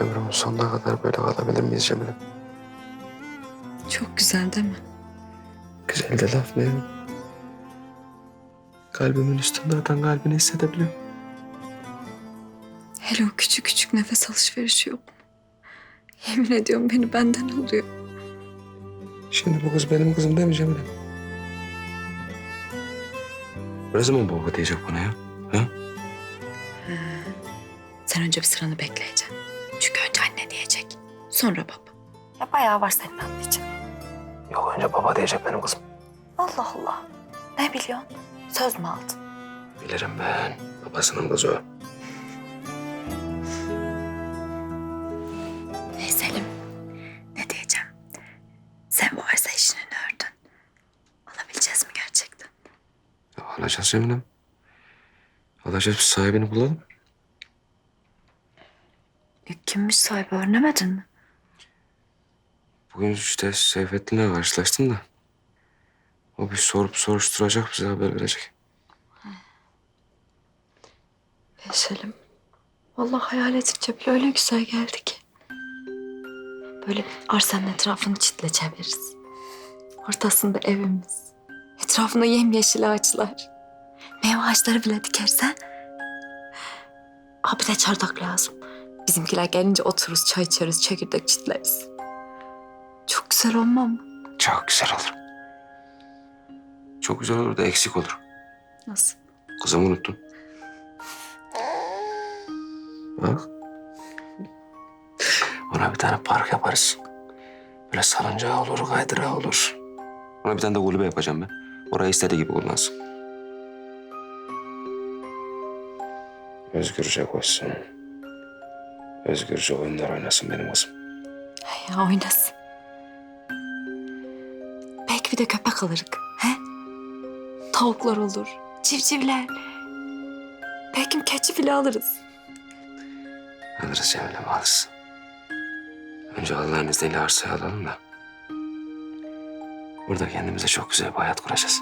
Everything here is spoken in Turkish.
Ömrümün sonuna kadar böyle kalabilir miyiz Cemile? Çok güzel değil mi? Güzel de laf ne? Kalbimin üstünde atan kalbini hissedebiliyorum. Hele o küçük küçük nefes alışverişi yok mu? Yemin ediyorum beni benden oluyor. Şimdi bu kız benim kızım değil mi Cemile? Ne zaman baba diyecek bana ya? Ha? Sen önce bir sıranı bekleyeceksin. Sonra baba. Ya bayağı var senin anlayacağın. Yok önce baba diyecek benim kızım. Allah Allah. Ne biliyorsun? Söz mü aldın? Bilirim ben. Babasının kızı o. Hey Selim. Ne diyeceğim? Sen bu arsa işini ördün. Alabileceğiz mi gerçekten? Ya alacağız Cemile'm. Alacağız bir sahibini bulalım. E, kimmiş sahibi öğrenemedin mi? Bugün işte Seyfettin'le karşılaştım da. O bir sorup soruşturacak bize haber verecek. E, Selim. Vallahi hayal edince bile öyle güzel geldi ki. Böyle arsanın etrafını çitle çeviririz. Ortasında evimiz. Etrafında yemyeşil ağaçlar. Meyve ağaçları bile dikersen. Abi de çardak lazım. Bizimkiler gelince otururuz, çay içeriz, çekirdek çitleriz. Güzel olmam mı? Çok güzel olur. Çok güzel olur da eksik olur. Nasıl? Kızımı unuttun. Bak. Ona bir tane park yaparız. Böyle salıncağı olur, kaydırağı olur. Ona bir tane de kulübe yapacağım ben. Orayı istediği gibi kullansın. Özgürce koşsun. Özgürce oyunlar oynasın benim kızım. Ya oynasın. Belki bir de köpek alırız. He? Tavuklar olur, civcivler. Belki keçi bile alırız. Alırız Cemil'im alırız. Önce Allah'ın izniyle arsayı alalım da. Burada kendimize çok güzel bir hayat kuracağız.